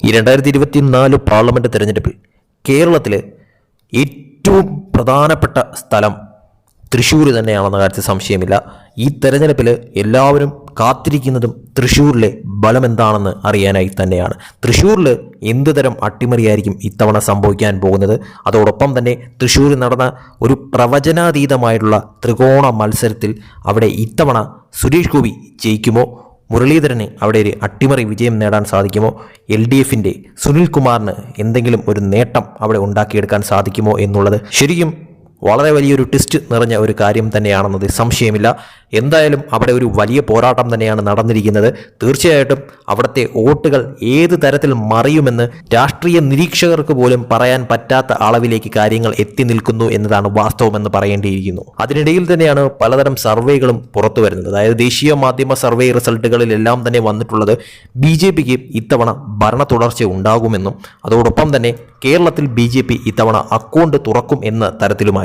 ഈ രണ്ടായിരത്തി ഇരുപത്തിനാല് പാർലമെന്റ് തെരഞ്ഞെടുപ്പിൽ കേരളത്തിലെ ഏറ്റവും പ്രധാനപ്പെട്ട സ്ഥലം തൃശ്ശൂർ തന്നെയാണെന്ന കാര്യത്തിൽ സംശയമില്ല. ഈ തെരഞ്ഞെടുപ്പിൽ എല്ലാവരും കാത്തിരിക്കുന്നതും തൃശ്ശൂരിലെ ബലം എന്താണെന്ന് അറിയാനായി തന്നെയാണ്. തൃശ്ശൂരിൽ എന്ത് തരം അട്ടിമറിയായിരിക്കും ഇത്തവണ സംഭവിക്കാൻ പോകുന്നത്? അതോടൊപ്പം തന്നെ തൃശ്ശൂരിൽ നടന്ന ഒരു പ്രവചനാതീതമായിട്ടുള്ള ത്രികോണ മത്സരത്തിൽ അവിടെ ഇത്തവണ സുരേഷ് ഗോപി ജയിക്കുമോ? മുരളീധരന് അവിടെ ഒരു അട്ടിമറി വിജയം നേടാൻ സാധിക്കുമോ? എൽ ഡി എഫിന്റെ സുനിൽകുമാറിന് എന്തെങ്കിലും ഒരു നേട്ടം അവിടെ ഉണ്ടാക്കിയെടുക്കാൻ സാധിക്കുമോ എന്നുള്ളത്? ശരിക്കും വളരെ വലിയൊരു ട്വിസ്റ്റ് നിറഞ്ഞ ഒരു കാര്യം തന്നെയാണെന്നത് സംശയമില്ല. എന്തായാലും അവിടെ ഒരു വലിയ പോരാട്ടം തന്നെയാണ് നടന്നിരിക്കുന്നത്. തീർച്ചയായിട്ടും അവിടുത്തെ വോട്ടുകൾ ഏത് തരത്തിൽ മറിയുമെന്ന് രാഷ്ട്രീയ നിരീക്ഷകർക്ക് പോലും പറയാൻ പറ്റാത്ത അളവിലേക്ക് കാര്യങ്ങൾ എത്തി നിൽക്കുന്നു എന്നതാണ് വാസ്തവമെന്ന് പറയേണ്ടിയിരിക്കുന്നു. അതിനിടയിൽ തന്നെയാണ് പലതരം സർവേകളും പുറത്തു വരുന്നത്. അതായത് ദേശീയ മാധ്യമ സർവേ റിസൾട്ടുകളിലെല്ലാം തന്നെ വന്നിട്ടുള്ളത് ബി ജെ പിക്ക് ഇത്തവണ ഭരണ തുടർച്ച ഉണ്ടാകുമെന്നും അതോടൊപ്പം തന്നെ കേരളത്തിൽ ബി ജെ പി ഇത്തവണ അക്കൗണ്ട് തുറക്കും എന്ന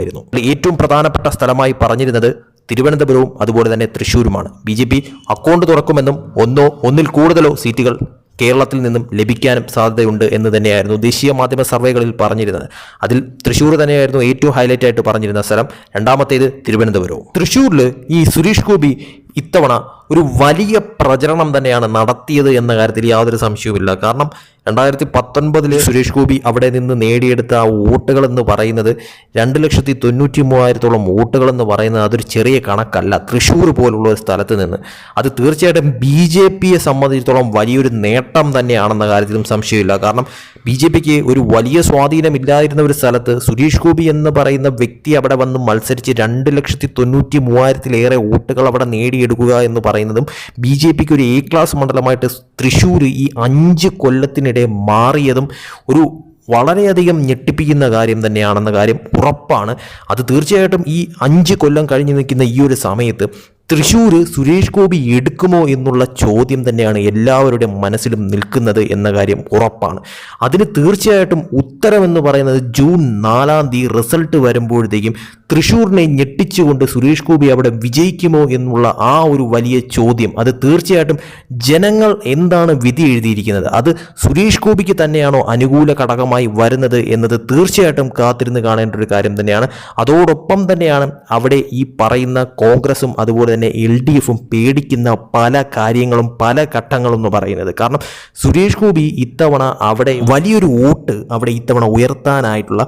തരത്തിലുമായിരുന്നു ഏറ്റവും പ്രധാനപ്പെട്ട സ്ഥലമായി പറഞ്ഞിരുന്നത് തിരുവനന്തപുരവും അതുപോലെ തന്നെ തൃശ്ശൂരുമാണ്. ബി ജെ പി അക്കൗണ്ട് തുറക്കുമെന്നും ഒന്നോ ഒന്നിൽ കൂടുതലോ സീറ്റുകൾ കേരളത്തിൽ നിന്നും ലഭിക്കാനും സാധ്യതയുണ്ട് എന്ന് തന്നെയായിരുന്നു ദേശീയ മാധ്യമ സർവേകളിൽ പറഞ്ഞിരുന്നത്. അതിൽ തൃശ്ശൂർ തന്നെയായിരുന്നു ഏറ്റവും ഹൈലൈറ്റ് ആയിട്ട് പറഞ്ഞിരുന്ന സ്ഥലം. രണ്ടാമത്തേത് തിരുവനന്തപുരവും. തൃശ്ശൂരിൽ ഈ സുരേഷ് ഗോപി ഇത്തവണ ഒരു വലിയ പ്രചരണം തന്നെയാണ് നടത്തിയത് എന്ന കാര്യത്തിൽ യാതൊരു സംശയവുമില്ല. കാരണം രണ്ടായിരത്തി പത്തൊൻപതിൽ സുരേഷ് ഗോപി അവിടെ നിന്ന് നേടിയെടുത്ത ആ വോട്ടുകൾ എന്ന് പറയുന്നത് രണ്ട് ലക്ഷത്തി തൊണ്ണൂറ്റി മൂവായിരത്തോളം വോട്ടുകൾ എന്ന് പറയുന്നത് അതൊരു ചെറിയ കണക്കല്ല. തൃശ്ശൂർ പോലുള്ള ഒരു സ്ഥലത്ത് നിന്ന്. അത് തീർച്ചയായിട്ടും ബി ജെ പിയെ സംബന്ധിച്ചിടത്തോളം വലിയൊരു നേട്ടം തന്നെയാണെന്ന കാര്യത്തിലും സംശയമില്ല. കാരണം ബി ജെ പിക്ക് ഒരു വലിയ സ്വാധീനമില്ലായിരുന്ന ഒരു സ്ഥലത്ത് സുരേഷ് ഗോപി എന്ന് പറയുന്ന വ്യക്തി അവിടെ വന്ന് മത്സരിച്ച് രണ്ട് ലക്ഷത്തി തൊണ്ണൂറ്റി മൂവായിരത്തിലേറെ വോട്ടുകൾ അവിടെ നേടിയെടുക്കുക എന്ന് പറയുന്നതും ബി ജെ പിക്ക് ഒരു എ ക്ലാസ് മണ്ഡലമായിട്ട് തൃശ്ശൂർ ഈ അഞ്ച് കൊല്ലത്തിനിടെ മാറിയതും ഒരു വളരെയധികം ഞെട്ടിപ്പിക്കുന്ന കാര്യം തന്നെയാണെന്ന കാര്യം ഉറപ്പാണ്. അത് തീർച്ചയായിട്ടും ഈ അഞ്ച് കൊല്ലം കഴിഞ്ഞു നിൽക്കുന്ന ഈ ഒരു സമയത്ത് തൃശ്ശൂർ സുരേഷ് ഗോപി എടുക്കുമോ എന്നുള്ള ചോദ്യം തന്നെയാണ് എല്ലാവരുടെ മനസ്സിലും നിൽക്കുന്നത് എന്ന കാര്യം ഉറപ്പാണ്. അതിന് തീർച്ചയായിട്ടും ഉത്തരമെന്ന് പറയുന്നത് ജൂൺ നാലാം തീയതി റിസൾട്ട് വരുമ്പോഴത്തേക്കും തൃശ്ശൂരിനെ ഞെട്ടിച്ചുകൊണ്ട് സുരേഷ് ഗോപി അവിടെ വിജയിക്കുമോ എന്നുള്ള ആ ഒരു വലിയ ചോദ്യം. അത് തീർച്ചയായിട്ടും ജനങ്ങൾ എന്താണ് വിധി എഴുതിയിരിക്കുന്നത്? അത് സുരേഷ് ഗോപിക്ക് തന്നെയാണോ അനുകൂല ഘടകമായി വരുന്നത് എന്നത് തീർച്ചയായിട്ടും കാത്തിരുന്ന് കാണേണ്ട ഒരു കാര്യം തന്നെയാണ്. അതോടൊപ്പം തന്നെയാണ് അവിടെ ഈ പറയുന്ന കോൺഗ്രസും അതുപോലെ തന്നെ എൽ ഡി എഫും പേടിക്കുന്ന പല കാര്യങ്ങളും പല ഘട്ടങ്ങളും എന്ന് പറയുന്നത്. കാരണം സുരേഷ് ഗോപി ഇത്തവണ അവിടെ വലിയൊരു വോട്ട് അവിടെ ഇത്തവണ ഉയർത്താനായിട്ടുള്ള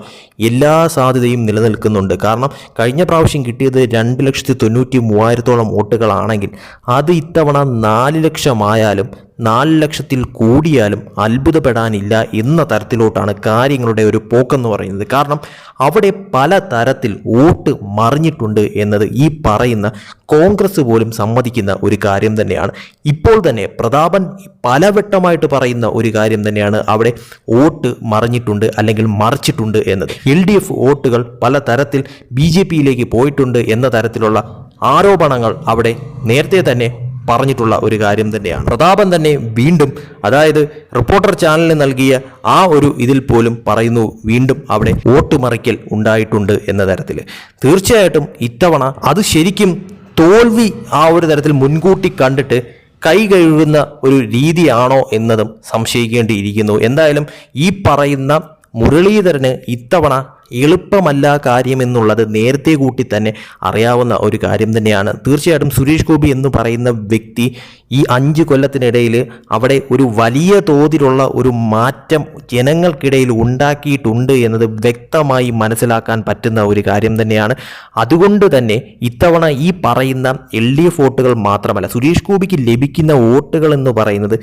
എല്ലാ സാധ്യതയും നിലനിൽക്കുന്നുണ്ട്. കാരണം കഴിഞ്ഞ പ്രാവശ്യം കിട്ടിയത് രണ്ട് ലക്ഷത്തി തൊണ്ണൂറ്റി മൂവായിരത്തോളം വോട്ടുകളാണെങ്കിൽ അത് ഇത്തവണ നാല് ലക്ഷമായാലും നാല് ലക്ഷത്തിൽ കൂടിയാലും അത്ഭുതപ്പെടാനില്ല എന്ന തരത്തിലോട്ടാണ് കാര്യങ്ങളുടെ ഒരു പോക്കെന്ന് പറയുന്നത്. കാരണം അവിടെ പല തരത്തിൽ വോട്ട് മറിഞ്ഞിട്ടുണ്ട് എന്നത് ഈ പറയുന്ന കോൺഗ്രസ് പോലും സമ്മതിക്കുന്ന ഒരു കാര്യം തന്നെയാണ്. ഇപ്പോൾ തന്നെ പ്രതാപൻ പലവട്ടമായിട്ട് പറയുന്ന ഒരു കാര്യം തന്നെയാണ് അവിടെ വോട്ട് മറിഞ്ഞിട്ടുണ്ട് അല്ലെങ്കിൽ മറിച്ചിട്ടുണ്ട് എന്നത്. എൽ ഡി എഫ് വോട്ടുകൾ പല തരത്തിൽ ബി ജെ പിയിലേക്ക് പോയിട്ടുണ്ട് എന്ന തരത്തിലുള്ള ആരോപണങ്ങൾ അവിടെ നേരത്തെ തന്നെ പറഞ്ഞിട്ടുള്ള ഒരു കാര്യം തന്നെയാണ്. പ്രതാപൻ തന്നെ വീണ്ടും അതായത് റിപ്പോർട്ടർ ചാനലിന് നൽകിയ ആ ഒരു ഇതിൽ പോലും പറയുന്നു വീണ്ടും അവിടെ വോട്ട് മറിക്കൽ ഉണ്ടായിട്ടുണ്ട് എന്ന തരത്തിൽ തീർച്ചയായിട്ടും ഇത്തവണ അത് ശരിക്കും തോൽവി ആ ഒരു തരത്തിൽ മുൻകൂട്ടി കണ്ടിട്ട് കൈ കഴുകുന്ന ഒരു രീതിയാണോ എന്നതും സംശയിക്കേണ്ടിയിരിക്കുന്നു. എന്തായാലും ഈ പറയുന്ന മുരളീധരന് ഇത്തവണ എളുപ്പമല്ല കാര്യമെന്നുള്ളത് നേരത്തെ കൂട്ടി തന്നെ അറിയാവുന്ന ഒരു കാര്യം തന്നെയാണ്. തീർച്ചയായിട്ടും സുരേഷ് ഗോപി എന്ന് പറയുന്ന വ്യക്തി ഈ അഞ്ച് കൊല്ലത്തിനിടയിൽ അവിടെ ഒരു വലിയ തോതിലുള്ള ഒരു മാറ്റം ജനങ്ങൾക്കിടയിൽ ഉണ്ടാക്കിയിട്ടുണ്ട് എന്നത് വ്യക്തമായി മനസ്സിലാക്കാൻ പറ്റുന്ന ഒരു കാര്യം തന്നെയാണ്. അതുകൊണ്ട് തന്നെ ഇത്തവണ ഈ പറയുന്ന എൽ ഡി എഫ് വോട്ടുകൾ മാത്രമല്ല സുരേഷ് ഗോപിക്ക് ലഭിക്കുന്ന വോട്ടുകൾ എന്ന് പറയുന്നത്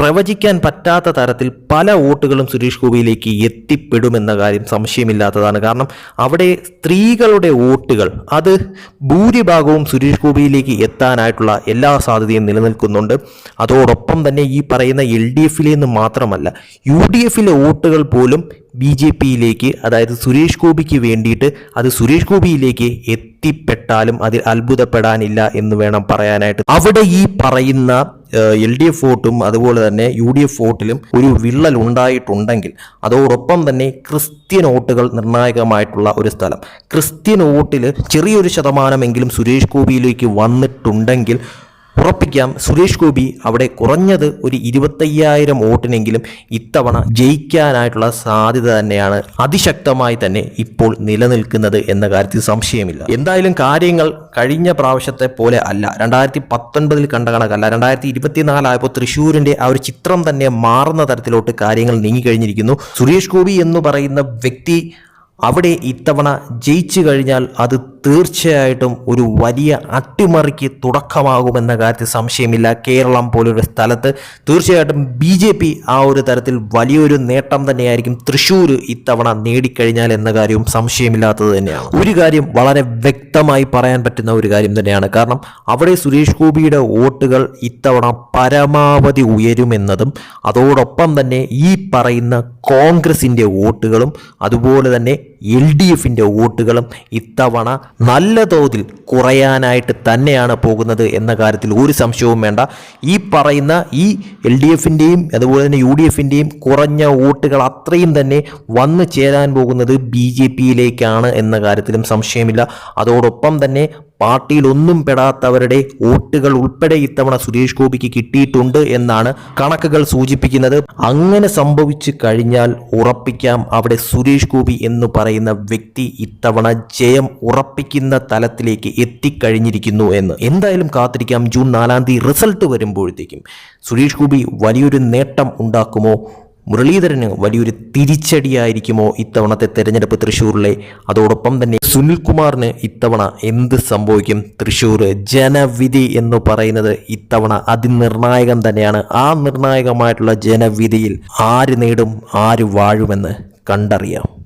പ്രവചിക്കാൻ പറ്റാത്ത തരത്തിൽ പല വോട്ടുകളും സുരേഷ് ഗോപിയിലേക്ക് എത്തിപ്പെടുമെന്ന കാര്യം സംശയമില്ലാത്തതാണ്. കാരണം അവിടെ സ്ത്രീകളുടെ വോട്ടുകൾ അത് ഭൂരിഭാഗവും സുരേഷ് ഗോപിയിലേക്ക് എത്താനായിട്ടുള്ള എല്ലാ സാധ്യതയും നിലനിൽക്കുന്നുണ്ട്. അതോടൊപ്പം തന്നെ ഈ പറയുന്ന എൽ ഡി എഫിലെ നിന്ന് മാത്രമല്ല യു ഡി എഫിലെ വോട്ടുകൾ പോലും ബി ജെ പിയിലേക്ക് അതായത് സുരേഷ് ഗോപിക്ക് വേണ്ടിയിട്ട് അത് സുരേഷ് ഗോപിയിലേക്ക് എത്തിപ്പെട്ടാലും അതിൽ അത്ഭുതപ്പെടാനില്ല എന്ന് വേണം പറയാനായിട്ട്. അവിടെ ഈ പറയുന്ന എൽ ഡി എഫ് വോട്ടും അതുപോലെ തന്നെ യു ഡി എഫ് വോട്ടിലും ഒരു വിള്ളൽ ഉണ്ടായിട്ടുണ്ടെങ്കിൽ അതോടൊപ്പം തന്നെ ക്രിസ്ത്യൻ വോട്ടുകൾ നിർണായകമായിട്ടുള്ള ഒരു സ്ഥലം. ക്രിസ്ത്യൻ വോട്ടിൽ ചെറിയൊരു ശതമാനമെങ്കിലും സുരേഷ് ഗോപിയിലേക്ക് വന്നിട്ടുണ്ടെങ്കിൽ ഉറപ്പിക്കാം. സുരേഷ് ഗോപി അവിടെ കുറഞ്ഞത് ഒരു ഇരുപത്തയ്യായിരം വോട്ടിനെങ്കിലും ഇത്തവണ ജയിക്കാനായിട്ടുള്ള സാധ്യത തന്നെയാണ് അതിശക്തമായി തന്നെ ഇപ്പോൾ നിലനിൽക്കുന്നത് എന്ന കാര്യത്തിൽ സംശയമില്ല. എന്തായാലും കാര്യങ്ങൾ കഴിഞ്ഞ പ്രാവശ്യത്തെ പോലെ അല്ല. രണ്ടായിരത്തി പത്തൊൻപതിൽ കണ്ട കണക്കല്ല. രണ്ടായിരത്തി ഇരുപത്തിനാലായപ്പോൾ തൃശ്ശൂരിന്റെ ആ ഒരു ചിത്രം തന്നെ മാറുന്ന തരത്തിലോട്ട് കാര്യങ്ങൾ നീങ്ങിക്കഴിഞ്ഞിരിക്കുന്നു. സുരേഷ് ഗോപി എന്ന് പറയുന്ന വ്യക്തി അവിടെ ഇത്തവണ ജയിച്ചു കഴിഞ്ഞാൽ അത് തീർച്ചയായിട്ടും ഒരു വലിയ അട്ടിമറിക്ക് തുടക്കമാകുമെന്ന കാര്യത്തിൽ സംശയമില്ല. കേരളം പോലൊരു സ്ഥലത്ത് തീർച്ചയായിട്ടും ബി ജെ പി ആ ഒരു തരത്തിൽ വലിയൊരു നേട്ടം തന്നെയായിരിക്കും തൃശ്ശൂർ ഇത്തവണ നേടിക്കഴിഞ്ഞാൽ എന്ന കാര്യവും സംശയമില്ലാത്തത് തന്നെയാണ്. ഒരു കാര്യം വളരെ വ്യക്തമായി പറയാൻ പറ്റുന്ന ഒരു കാര്യം തന്നെയാണ്. കാരണം അവിടെ സുരേഷ് ഗോപിയുടെ വോട്ടുകൾ ഇത്തവണ പരമാവധി ഉയരുമെന്നതും അതോടൊപ്പം തന്നെ ഈ പറയുന്ന കോൺഗ്രസിന്റെ വോട്ടുകളും അതുപോലെ തന്നെ എൽ ഡി എഫിന്റെ വോട്ടുകളും ഇത്തവണ നല്ല തോതിൽ കുറയാനായിട്ട് തന്നെയാണ് പോകുന്നത് എന്ന കാര്യത്തിൽ ഒരു സംശയവും വേണ്ട. ഈ പറയുന്ന ഈ എൽ ഡി എഫിന്റെയും അതുപോലെ തന്നെ യു ഡി എഫിന്റെയും കുറഞ്ഞ വോട്ടുകൾ അത്രയും തന്നെ വന്നു ചേരാൻ പോകുന്നത് ബി ജെ പിയിലേക്കാണ് എന്ന കാര്യത്തിലും സംശയമില്ല. അതോടൊപ്പം തന്നെ പാർട്ടിയിൽ ഒന്നും പെടാത്തവരുടെ വോട്ടുകൾ ഉൾപ്പെടെ ഇത്തവണ സുരേഷ് ഗോപിക്ക് കിട്ടിയിട്ടുണ്ട് എന്നാണ് കണക്കുകൾ സൂചിപ്പിക്കുന്നത്. അങ്ങനെ സംഭവിച്ചു കഴിഞ്ഞാൽ ഉറപ്പിക്കാം അവിടെ സുരേഷ് ഗോപി എന്ന് പറയുന്ന വ്യക്തി ഇത്തവണ ജയം ഉറപ്പിക്കുന്ന തലത്തിലേക്ക് എത്തിക്കഴിഞ്ഞിരിക്കുന്നു എന്ന്. എന്തായാലും കാത്തിരിക്കാം. ജൂൺ നാലാം തീയതി റിസൾട്ട് വരുമ്പോഴത്തേക്കും സുരേഷ് ഗോപി വലിയൊരു നേട്ടം ഉണ്ടാക്കുമോ? മുരളീധരന് വലിയൊരു തിരിച്ചടിയായിരിക്കുമോ ഇത്തവണത്തെ തെരഞ്ഞെടുപ്പ് തൃശ്ശൂരിലെ? അതോടൊപ്പം തന്നെ സുനിൽകുമാറിന് ഇത്തവണ എന്ത് സംഭവിക്കും? തൃശ്ശൂർ ജനവിധി എന്ന് പറയുന്നത് ഇത്തവണ അതിനിർണായകം തന്നെയാണ്. ആ നിർണായകമായിട്ടുള്ള ജനവിധിയിൽ ആര് നേടും ആര് വാഴുമെന്ന് കണ്ടറിയാം.